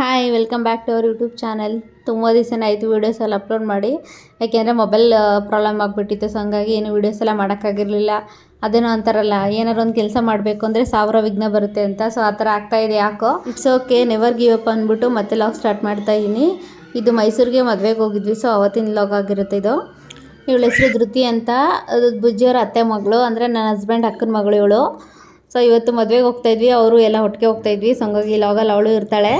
Hi welcome back to our YouTube channel ತುಂಬ ದಿವಸನ ಆಯಿತು ವೀಡಿಯೋಸ್ ಎಲ್ಲ ಅಪ್ಲೋಡ್ ಮಾಡಿ. ಯಾಕೆಂದರೆ ಮೊಬೈಲ್ ಪ್ರಾಬ್ಲಮ್ ಆಗಿಬಿಟ್ಟಿತ್ತು ಸೊ ಹಂಗಾಗಿ ಏನು ವೀಡಿಯೋಸ್ ಎಲ್ಲ ಮಾಡೋಕ್ಕಾಗಿರಲಿಲ್ಲ. ಅದೇನೋ ಅಂತಾರಲ್ಲ ಏನಾರು ಒಂದು ಕೆಲಸ ಮಾಡಬೇಕು ಅಂದರೆ ಸಾವಿರ ವಿಘ್ನ ಬರುತ್ತೆ ಅಂತ ಸೊ ಆ ಥರ ಆಗ್ತಾಯಿದೆ ಯಾಕೋ. It's okay never give up ಅಂದ್ಬಿಟ್ಟು ಮತ್ತೆ ಲಾಗ್ ಸ್ಟಾರ್ಟ್ ಮಾಡ್ತಾ ಇದ್ದೀನಿ. ಇದು ಮೈಸೂರಿಗೆ ಮದುವೆಗೆ ಹೋಗಿದ್ವಿ ಸೊ ಅವತ್ತಿನ ಲಾಗ್ ಆಗಿರುತ್ತೆ ಇದು. ಇವಳ ಹೆಸರು ಧೃತಿ ಅಂತ. ಅದು ಬುಜ್ಜಿಯವರ ಅತ್ತೆ ಮಗಳು, ಅಂದರೆ ನನ್ನ ಹಸ್ಬೆಂಡ್ ಅಕ್ಕನ ಮಗಳು ಇವಳು. ಸೊ ಇವತ್ತು ಮದುವೆಗೆ ಹೋಗ್ತಾ ಇದ್ವಿ, ಅವರು ಎಲ್ಲ ಒಟ್ಟಿಗೆ ಹೋಗ್ತಾ ಇದ್ವಿ ಸೊ ಹಂಗಾಗಿ ಲಾಗಲ್ಲಿ ಅವಳು ಇರ್ತಾಳೆ.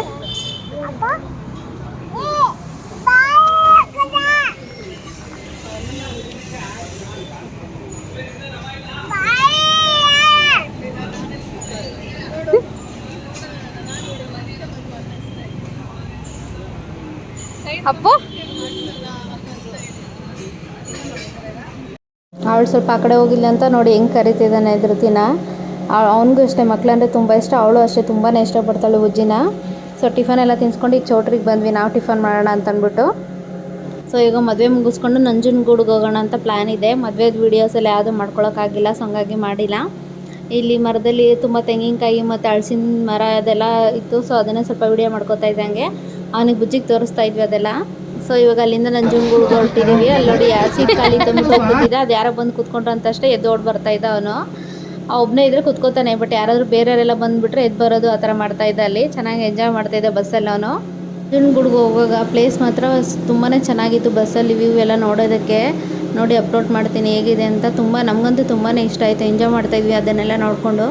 ಅಪ್ಪು? ಅವಳು ಸ್ವಲ್ಪ ಆ ಕಡೆ ಹೋಗಿಲ್ಲ ಅಂತ ನೋಡಿ ಹೆಂಗೆ ಕರಿತಿದ್ದಾನೆ ದಿನ. ಅವನಿಗೂ ಅಷ್ಟೇ ಮಕ್ಳಂದ್ರೆ ತುಂಬ ಇಷ್ಟ, ಅವಳು ಅಷ್ಟೇ ತುಂಬಾ ಇಷ್ಟಪಡ್ತಾಳೆ ಉಜ್ಜಿನ. ಸೊ ಟಿಫನ್ ಎಲ್ಲ ತಿನ್ಸ್ಕೊಂಡು ಈಗ ಚೌಟ್ರಿಗೆ ಬಂದ್ವಿ. ನಾವು ಟಿಫನ್ ಮಾಡೋಣ ಅಂತ ಅಂದ್ಬಿಟ್ಟು ಸೊ ಈಗ ಮದುವೆ ಮುಗಿಸ್ಕೊಂಡು ನಂಜನಗೂಡಿಗೆ ಹೋಗೋಣ ಅಂತ ಪ್ಲ್ಯಾನ್ ಇದೆ. ಮದುವೆದು ವೀಡಿಯೋಸ್ ಎಲ್ಲ ಯಾವುದೂ ಮಾಡ್ಕೊಳಕ್ಕಾಗಿಲ್ಲ ಸೊ ಹಂಗಾಗಿ ಮಾಡಿಲ್ಲ. ಇಲ್ಲಿ ಮರದಲ್ಲಿ ತುಂಬ ತೆಂಗಿನಕಾಯಿ ಮತ್ತು ಅಳಸಿನ ಮರ ಅದೆಲ್ಲ ಇತ್ತು. ಸೊ ಅದನ್ನೇ ಸ್ವಲ್ಪ ವಿಡಿಯೋ ಮಾಡ್ಕೋತಾ ಇದ್ದಂಗೆ. ಅವನಿಗೆ ಬುಜ್ಜಿಗೆ ತೋರಿಸ್ತಾ ಇದ್ವಿ ಅದೆಲ್ಲ. ಸೊ ಇವಾಗ ಅಲ್ಲಿಂದ ನಂಜನಗೂಡಿಗೆ ಹೊರಟಿದ್ದೀವಿ ಅಲ್ಲಿ ನೋಡಿ ಸೀಟ್ ಖಾಲಿ ತಂದ್ಬಿಟ್ಟು ಹೋಗ್ಬಿಟ್ಟಿದ್ದೆ ಅದು ಯಾರೋ ಬಂದು ಕೂತ್ಕೊಂಡ್ರು ಅಂತ ಅಷ್ಟೇ ಎದ್ದು ಓಡ್ ಬರ್ತಾ ಇದ್ದ ಅವನು. ಒಬ್ಬನೇ ಇದ್ರೆ ಕುತ್ಕೋತಾನೆ ಬಟ್ ಯಾರಾದರೂ ಬೇರೆಯವರೆಲ್ಲ ಬಂದ್ಬಿಟ್ರೆ ಎದ್ದು ಬರೋದು ಆ ಥರ ಮಾಡ್ತಾ ಇದ್ದ ಅಲ್ಲಿ. ಚೆನ್ನಾಗಿ ಎಂಜಾಯ್ ಮಾಡ್ತಾ ಇದ್ದೆ ಬಸ್ಸಲ್ಲಿ ಅವನು. ನಂಜನಗೂಡಿಗೆ ಹೋಗುವಾಗ ಪ್ಲೇಸ್ ಮಾತ್ರ ತುಂಬಾ ಚೆನ್ನಾಗಿತ್ತು ಬಸ್ಸಲ್ಲಿ ವ್ಯೂ ಎಲ್ಲ ನೋಡೋದಕ್ಕೆ. ನೋಡಿ ಅಪ್ಲೋಡ್ ಮಾಡ್ತೀನಿ, ಹೇಗಿದೆ ಅಂತ ತುಂಬ, ನಮಗಂತೂ ತುಂಬಾ ಇಷ್ಟ ಆಯಿತು. ಎಂಜಾಯ್ ಮಾಡ್ತಾ ಇದ್ವಿ, ಅದನ್ನೆಲ್ಲ ನೋಡಿಕೊಂಡು.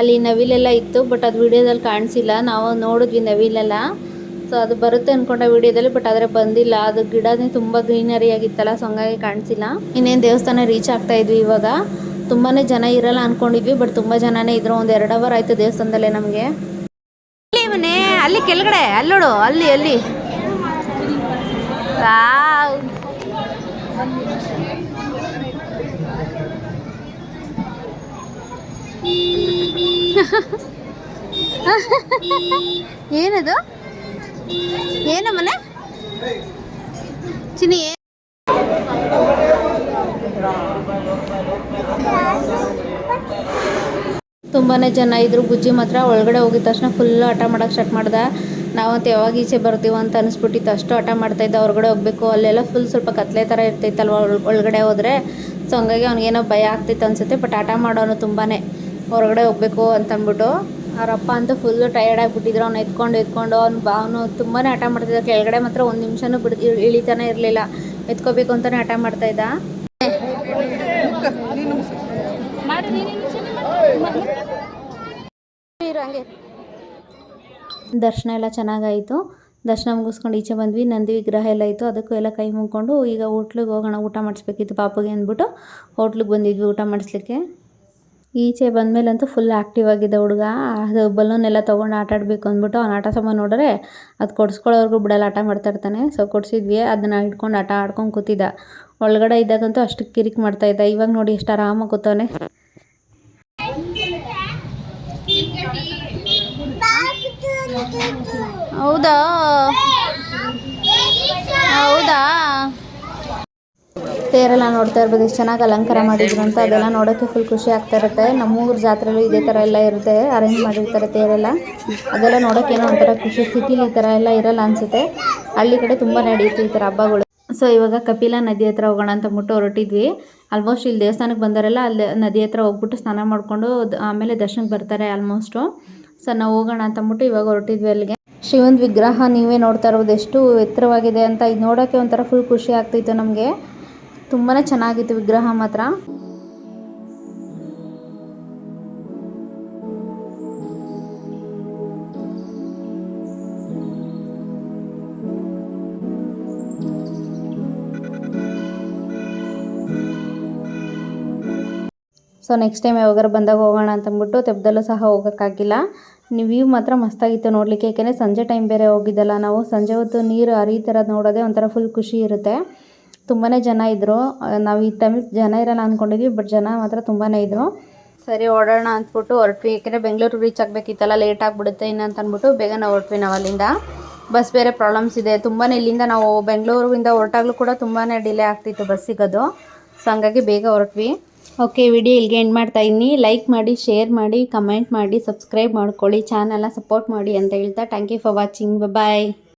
ಅಲ್ಲಿ ನವಿಲೆಲ್ಲ ಇತ್ತು ಬಟ್ ಅದು ವಿಡಿಯೋದಲ್ಲಿ ಕಾಣಿಸಿಲ್ಲ. ನಾವು ನೋಡಿದ್ವಿ ನವಿಲೆಲ್ಲ. ಸೊ ಅದು ಬರುತ್ತೆ ಅಂದ್ಕೊಂಡೆ ವಿಡಿಯೋದಲ್ಲಿ ಬಟ್ ಆದರೆ ಬಂದಿಲ್ಲ. ಅದು ಗಿಡನೇ ತುಂಬ ಗ್ರೀನರಿ ಆಗಿತ್ತಲ್ಲ ಸೊ ಹಂಗಾಗಿ ಕಾಣಿಸಿಲ್ಲ. ಇನ್ನೇನು ದೇವಸ್ಥಾನ ರೀಚ್ ಆಗ್ತಾ ಇದ್ವಿ ಇವಾಗ. ತುಂಬಾ ಜನ ಇರಲ್ಲ ಅಂದ್ಕೊಂಡಿದ್ವಿ ಬಟ್ ತುಂಬ ಜನನೇ ಇದ್ರು. ಒಂದು ಎರಡು ಅವರ್ ಆಯಿತು ದೇವಸ್ಥಾನದಲ್ಲೇ ನಮಗೆ. ಇವನೇ ಅಲ್ಲಿ ಕೆಳಗಡೆ ಅಲ್ಲೋಡು ಅಲ್ಲಿ ಅಲ್ಲಿ. ವಾವ್. ಏನದು? ಏನ ಮನೆ? ಚಿನ್ನಿ ತುಂಬಾ ಜನ ಇದ್ರು. ಬುಜ್ಜಿ ಮಾತ್ರ ಒಳಗಡೆ ಹೋಗಿದ ತಕ್ಷಣ ಫುಲ್ ಆಟ ಮಾಡೋಕೆ ಸ್ಟಾರ್ಟ್ ಮಾಡ್ದ. ನಾವಂತ ಯಾವಾಗ ಈಚೆ ಬರ್ತೀವ ಅಂತ ಅನಿಸ್ಬಿಟ್ಟಿತ್ತು. ಅಷ್ಟು ಆಟ ಮಾಡ್ತಾ ಇದ್ದ. ಹೊರಗಡೆ ಹೋಗ್ಬೇಕು. ಅಲ್ಲೆಲ್ಲ ಫುಲ್ ಸ್ವಲ್ಪ ಕತ್ಲೆ ಥರ ಇರ್ತೈತಲ್ವ? ಒಳ- ಒಳಗಡೆ ಹೋದ್ರೆ. ಸೊ ಹಂಗಾಗಿ ಅವ್ನಿಗೇನೋ ಭಯ ಆಗ್ತಿತ್ತು ಅನ್ಸುತ್ತೆ. ಬಟ್ ಆಟ ಮಾಡೋನು ತುಂಬಾ ಹೊರಗಡೆ ಹೋಗ್ಬೇಕು ಅಂತ ಅಂದ್ಬಿಟ್ಟು ಅವರಪ್ಪ ಅಂತೂ ಫುಲ್ ಟಯರ್ಡ್ ಆಗಿಬಿಟ್ಟಿದ್ರು. ಅವ್ನು ಎತ್ಕೊಂಡು ಎತ್ಕೊಂಡು, ಅವ್ನು ಬಾ, ಅವನು ತುಂಬಾ ಆಟ ಮಾಡ್ತಿದ್ದ. ಕೆಳಗಡೆ ಮಾತ್ರ ಒಂದು ನಿಮಿಷನೂ ಬಿಡ್, ಇಳ್- ಇಳಿತಾನೆ ಇರಲಿಲ್ಲ. ಎತ್ಕೋಬೇಕು ಅಂತಲೇ ಆಟ ಮಾಡ್ತಾ ಇದ್ದ. ದರ್ಶನ ಎಲ್ಲ ಚೆನ್ನಾಗಾಯಿತು. ದರ್ಶನ ಮುಗಿಸ್ಕೊಂಡು ಈಚೆ ಬಂದ್ವಿ. ನಂದಿ ವಿಗ್ರಹ ಎಲ್ಲ ಇತ್ತು. ಅದಕ್ಕೂ ಎಲ್ಲ ಕೈ ಮುಗ್ಕೊಂಡು ಈಗ ಹೋಟ್ಲಿಗೆ ಹೋಗೋಣ, ಊಟ ಮಾಡಿಸ್ಬೇಕಿತ್ತು ಪಾಪಗೆ ಅಂದ್ಬಿಟ್ಟು ಹೋಟ್ಲಿಗೆ ಬಂದಿದ್ವಿ ಊಟ ಮಾಡಿಸ್ಲಿಕ್ಕೆ. ಈಚೆ ಬಂದಮೇಲಂತೂ ಫುಲ್ ಆ್ಯಕ್ಟಿವ್ ಆಗಿದೆ ಹುಡುಗ. ಅದು ಬಲೂನ್ ಎಲ್ಲ ತೊಗೊಂಡು ಆಟ ಆಡಬೇಕು ಅಂದ್ಬಿಟ್ಟು ಅವ್ನು ಆಟ ಸಾಮಾನು ನೋಡಿದ್ರೆ ಅದು ಕೊಡ್ಸ್ಕೊಳ್ಳೋವರೆಗೂ ಬಿಡಲ್ಲ, ಆಟ ಮಾಡ್ತಾ ಇರ್ತಾನೆ. ಸೊ ಕೊಡಿಸಿದ್ವಿ, ಅದನ್ನು ಇಟ್ಕೊಂಡು ಆಟ ಆಡ್ಕೊಂಡು ಕೂತಿದ್ದ. ಒಳಗಡೆ ಇದ್ದಾಗಂತೂ ಅಷ್ಟು ಕಿರಿಕ್ ಮಾಡ್ತಾ ಇದ್ದ. ಇವಾಗ ನೋಡಿ ಎಷ್ಟು ಆರಾಮಾಗಿ ಕೂತವನೆ. ಹೌದಾ? ತೇರೆಲ್ಲ ನೋಡ್ತಾ ಇರ್ಬೋದು. ಎಷ್ಟು ಚೆನ್ನಾಗಿ ಅಲಂಕಾರ ಮಾಡಿದ್ರು ಅಂತ ಅದೆಲ್ಲ ನೋಡೋಕ್ಕೆ ಫುಲ್ ಖುಷಿ ಆಗ್ತಾ ಇರುತ್ತೆ. ನಮ್ಮೂರ ಜಾತ್ರೆಲ್ಲೂ ಇದೇ ಥರ ಎಲ್ಲ ಇರುತ್ತೆ. ಅರೇಂಜ್ ಮಾಡಿರ್ತಾರೆ ತೇರೆಲ್ಲ. ಅದೆಲ್ಲ ನೋಡೋಕೆ ಏನೋ ಒಂಥರ ಖುಷಿ ಸಿಟಿಲಿ ಈ ಥರ ಎಲ್ಲ ಇರಲ್ಲ ಅನಿಸುತ್ತೆ. ಹಳ್ಳಿ ಕಡೆ ತುಂಬ ನಡೆಯುತ್ತೆ ಈ ಥರ ಹಬ್ಬಗಳು. ಸೊ ಇವಾಗ ಕಪಿಲಾ ನದಿ ಹತ್ರ ಹೋಗೋಣ ಅಂತ ಅಂದ್ಬಿಟ್ಟು ಹೊರಟಿದ್ವಿ. ಆಲ್ಮೋಸ್ಟ್ ಇಲ್ಲಿ ದೇವಸ್ಥಾನಕ್ಕೆ ಬಂದರೆಲ್ಲ ಅಲ್ಲಿ ನದಿ ಹತ್ರ ಹೋಗ್ಬಿಟ್ಟು ಸ್ನಾನ ಮಾಡಿಕೊಂಡು ಆಮೇಲೆ ದರ್ಶನಕ್ಕೆ ಬರ್ತಾರೆ ಆಲ್ಮೋಸ್ಟು ಸೊ ನಾವು ಹೋಗೋಣ ಅಂತ ಅಂದ್ಬಿಟ್ಟು ಇವಾಗ ಹೊರಟಿದ್ವಿ ಅಲ್ಲಿಗೆ. ಶಿವನ್ ವಿಗ್ರಹ ನೀವೇ ನೋಡ್ತಾ ಇರೋದು. ಎಷ್ಟು ಎತ್ತರವಾಗಿದೆ ಅಂತ ಇದು ನೋಡೋಕ್ಕೆ ಒಂಥರ ಫುಲ್ ಖುಷಿ ಆಗ್ತಿತ್ತು ನಮಗೆ. ತುಂಬಾ ಚೆನ್ನಾಗಿತ್ತು ವಿಗ್ರಹ ಮಾತ್ರ. ಸೊ ನೆಕ್ಸ್ಟ್ ಟೈಮ್ ಯಾವಾಗಾರು ಬಂದಾಗ ಹೋಗೋಣ ಅಂತಂದ್ಬಿಟ್ಟು ತೆಪ್ಪದಲ್ಲೂ ಸಹ ಹೋಗೋಕ್ಕಾಗಿಲ್ಲ. ನೀವು ವ್ಯೂ ಮಾತ್ರ ಮಸ್ತಾಗಿತ್ತು ನೋಡಲಿಕ್ಕೆ ಏಕೆಂದರೆ ಸಂಜೆ ಟೈಮ್ ಬೇರೆ ಹೋಗಿದ್ದಲ್ಲ. ನಾವು ಸಂಜೆ ಹೊತ್ತು ನೀರು ಹರಿತಿರೋದು ನೋಡೋದೇ ಒಂಥರ ಫುಲ್ ಖುಷಿ ಇರುತ್ತೆ. ತುಂಬಾ ಜನ ಇದ್ದರು ನಾವು ಈ ಟೈಮ್ ಜನ ಇರಲ್ಲ ಅಂದ್ಕೊಂಡಿದ್ವಿ ಬಟ್ ಜನ ಮಾತ್ರ ತುಂಬಾ ಇದ್ದರು ಸರಿ ಓಡೋಣ ಅಂದ್ಬಿಟ್ಟು ಹೊರಟ್ವಿ. ಯಾಕೆಂದರೆ ಬೆಂಗಳೂರು ರೀಚ್ ಆಗಬೇಕಿತ್ತಲ್ಲ ಲೇಟ್ ಆಗಿಬಿಡುತ್ತೆ ಇನ್ನಂತ ಅಂತ ಅಂದ್ಬಿಟ್ಟು ಬೇಗ ನಾವು ಹೊರಟ್ವಿ ನಾವು ಅಲ್ಲಿಂದ. ಬಸ್ ಬೇರೆ ಪ್ರಾಬ್ಲಮ್ಸ್ ಇದೆ. ತುಂಬಾ ಇಲ್ಲಿಂದ ನಾವು ಬೆಂಗಳೂರಿಂದ ಹೊರಟಾಗ್ಲೂ ಕೂಡ ತುಂಬಾ ಡಿಲೇ ಆಗ್ತಿತ್ತು ಬಸ್ ಸಿಗೋದು. ಸೊ ಹಂಗಾಗಿ ಬೇಗ ಹೊರಟ್ವಿ. ಓಕೆ ವಿಡಿಯೋ ಇಲ್ಲಿಗೆ ಎಂಡ್ ಮಾಡ್ತಾ ಇದ್ದೀನಿ. ಲೈಕ್ ಮಾಡಿ ಶೇರ್ ಮಾಡಿ ಕಮೆಂಟ್ ಮಾಡಿ ಸಬ್ಸ್ಕ್ರೈಬ್ ಮಾಡ್ಕೊಳ್ಳಿ ಚಾನಲ್ನ ಸಪೋರ್ಟ್ ಮಾಡಿ ಅಂತ ಹೇಳ್ತಾ thank you for watching bye